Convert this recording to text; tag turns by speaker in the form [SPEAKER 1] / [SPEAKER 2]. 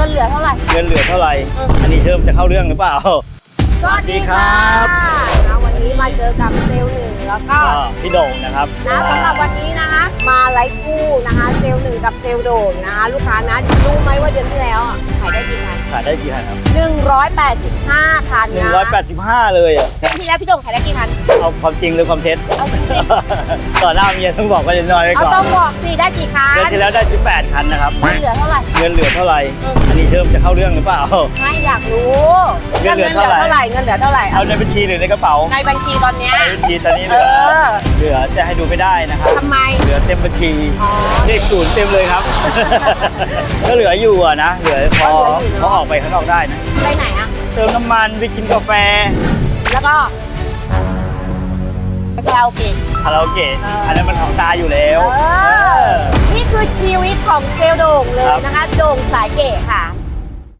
[SPEAKER 1] งินเหลือเท่าไหร่
[SPEAKER 2] เงินเหลือเท่าไหร่ อันนี้เริ่มจะเข้าเรื่องหรือเปล่า
[SPEAKER 1] สวัสดีค่ะ
[SPEAKER 2] ครับ
[SPEAKER 1] นะวันนี้มาเจอกับเซลล์หนึ่งแล้วก็
[SPEAKER 2] ก็พี่โด่งนะครับ
[SPEAKER 1] นะสำหรับวันนี้นะคะมาไลฟ์กู้นะคะเซลล์หนึ่งกับเซลล์โด่งนะคะลูกค้านะรู้ไหมว่าเดือนที่แล้วอะขายได้กี่คัน
[SPEAKER 2] ขายได้กี่คันครับ
[SPEAKER 1] 185คัน
[SPEAKER 2] หนึ่ง
[SPEAKER 1] นะ
[SPEAKER 2] ร้อยแปดสิบห้าเลยอะ
[SPEAKER 1] เดือนที่แล้วพี่โด่งขายได้กี่คัน
[SPEAKER 2] เอาความจริงหรือความเท็จ
[SPEAKER 1] เอาจริง
[SPEAKER 2] ต่อหน้าเมียต้องบอกว่าจะน้อย
[SPEAKER 1] ๆ
[SPEAKER 2] ไว้
[SPEAKER 1] เอา
[SPEAKER 2] ก่อน
[SPEAKER 1] ต้องบอกสิได้กี่คั
[SPEAKER 2] เดือน
[SPEAKER 1] น
[SPEAKER 2] ที่แล้วได้ 18 คันนะครับ
[SPEAKER 1] เงินเหลือเท่าไหร่
[SPEAKER 2] เงินเหลือเท่าไหร่ อันนี้เริ่มจะเข้าเรื่องหรือเปล่า
[SPEAKER 1] ไม่อยากรู้
[SPEAKER 2] เงินเหลือเท่าไหร่
[SPEAKER 1] เงินเหลือเท่าไหร่
[SPEAKER 2] เอาในบัญชีหรือในกระเป๋า
[SPEAKER 1] ในบัญชีตอนเนี้ย
[SPEAKER 2] ในบัญชีตอนนี้เห
[SPEAKER 1] เอ
[SPEAKER 2] ลือ
[SPEAKER 1] อ
[SPEAKER 2] เหลือจะให้ดูไม่ได้นะครับ
[SPEAKER 1] ทำไม
[SPEAKER 2] เหลือเต็มบัญชี
[SPEAKER 1] อ๋อ
[SPEAKER 2] เลขศูนย์เต็มเลยครับ ก็เหลืออยู่อะนะ เหลือพอ
[SPEAKER 1] ก็เหลืออยู่เนอะ
[SPEAKER 2] พอออกไปข้างนอกได้นะ
[SPEAKER 1] ไปไหนอะ
[SPEAKER 2] เติมน้ำมันไปกินกาแฟ
[SPEAKER 1] แล้วก็ไปคาราโอเกะ
[SPEAKER 2] คาราโอเกะ
[SPEAKER 1] เอออั
[SPEAKER 2] อันนั้นมันของตาอยู่แล้ว
[SPEAKER 1] เออนี่ คือชีวิตของเซลล์โด่งเลย
[SPEAKER 2] ครับ
[SPEAKER 1] นะคะ โด่งสายเกะค่ะ